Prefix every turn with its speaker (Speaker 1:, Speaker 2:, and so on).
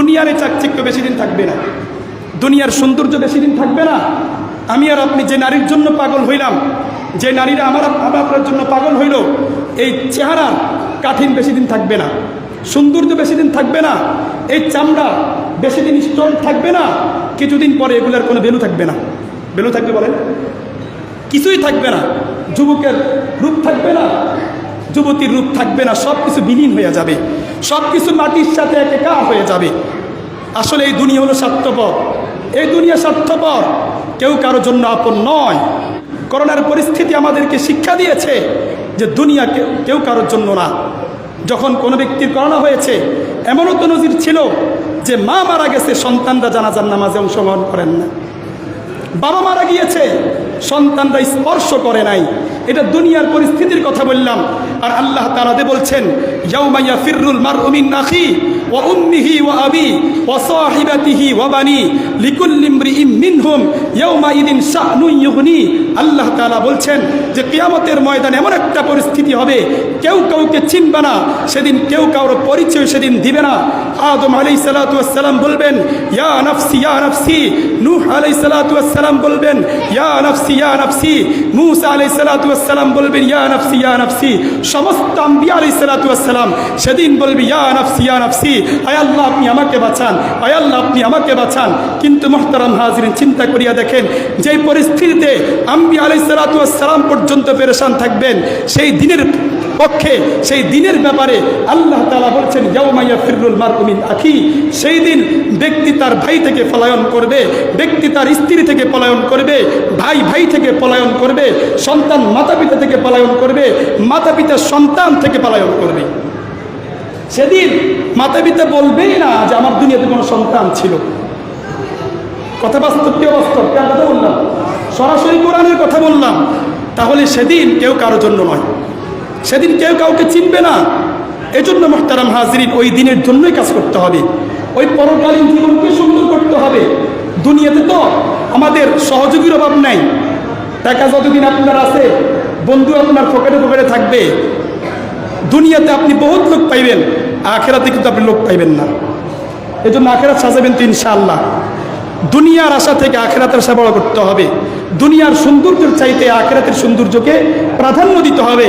Speaker 1: দুনিয়ার চাকচিক্য বেশি দিন থাকবে না। দুনিয়ার সৌন্দর্য বেশি দিন থাকবে না। আমি আর আপনি যে নারীর জন্য পাগল হইলাম, যে নারীরা আমার আমার আপনার জন্য পাগল হইল, এই চেহারা কাঠিন বেশি দিন থাকবে না। সৌন্দর্য বেশি দিন থাকবে না। এই চামড়া বেশি দিন স্ট্রং থাকবে না। কিছুদিন পরে এগুলোর কোনো ভ্যালু থাকবে না। ভ্যালু থাকবে বলেন? কিছুই থাকবে না। যুবকের রূপ থাকবে না। যুবতীর রূপ থাকবে না সব কিছু বিলীন হয়ে যাবে। সব কিছু মাটির সাথে একা হয়ে যাবে। আসলে এই দুনিয়া হলো স্বার্থপর। এই দুনিয়া স্বার্থপর। কেউ কারোর জন্য আপন নয়। করোনার পরিস্থিতি আমাদেরকে শিক্ষা দিয়েছে যে দুনিয়া কেউ কেউ কারোর জন্য না। যখন কোনো ব্যক্তির করোনা হয়েছে, এমনও তো নজির ছিল যে মা মারা গেছে, সন্তানরা জানাজার নামাজে অংশগ্রহণ করেন না। বাবা মারা গিয়েছে, সন্তানরা স্পর্শ করে নাই। এটা দুনিয়ার পরিস্থিতির কথা বললাম। আর আল্লাহ তালাদে বলছেন ইয়াউমাইয়া মার উমিন নাখি ও উম্মিহি আল্লাহ বলছেন যে, কিয়ামতের ময়দানে এমন একটা পরিস্থিতি হবে, কেউ কাউকে চিনবে না, সেদিন কেউ কারোর পরিচয় সেদিন দিবে না। আদম আলাই সালাতাম বলবেন, ইয়া নফসি নূহ আলাই সালাতাম বলবেন, ইয়া নফসি মুসা আলাই সালাতাম বলবেন ইয়া নফসি। সমস্ত আম্বিয়া সালাতাম সেদিন বলবি, ইয়া নফসি ইয়া নফসি, আয় আল্লাহ, আপনি আমাকে বাঁচান, আয় আল্লাহ, আপনি আমাকে বাঁচান। কিন্তু মোহতারাম হাজরিন, চিন্তা করিয়া দেখেন, যেই পরিস্থিতিতে আম্বিয়া আলাই সালাতাম পর্যন্ত পেরেশান থাকবেন, সেই দিনের পক্ষে সেই দিনের ব্যাপারে আল্লাহ তালা বলছেন ইয়াউমাইয়া ফিরুল মারুমিন আখি সেই দিন ব্যক্তি তার ভাই থেকে পলায়ন করবে, ব্যক্তি তার স্ত্রী থেকে পলায়ন করবে, ভাই ভাই থেকে পলায়ন করবে, সন্তান মাতা পিতা থেকে পলায়ন করবে মাতা পিতা সন্তান থেকে পলায়ন করবে। সেদিন মাতা পিতা বলবেই না যে আমার দুনিয়াতে কোনো সন্তান ছিল। কথা বাস্তব, কি অবাস্তব কার কথা বললাম? সরাসরি কোরআনের কথা বললাম। তাহলে সেদিন কেউ কারোর জন্য নয়। সেদিন কেউ কাউকে চিনবে না। এজন্য মোহতারাম হাজরিন ওই দিনের জন্যই কাজ করতে হবে। ওই পরকালীন জীবনকে সুন্দর করতে হবে। দুনিয়াতে তো আমাদের সহযোগীর অভাব নাই। টাকা যতদিন আপনার আছে, বন্ধু আপনার পকেটে পকেটে থাকবে। দুনিয়াতে আপনি বহুত লোক পাইবেন, আখেরাতে কিন্তু আপনি লোক পাইবেন না। এই জন্য আখেরাত সাজাবেন তো ইনশাআল্লাহ। দুনিয়ার আশা থেকে আখেরাতের আশা বড় করতে হবে। দুনিয়ার সৌন্দর্যের চাইতে আখেরাতের সৌন্দর্যকে প্রাধান্য দিতে হবে।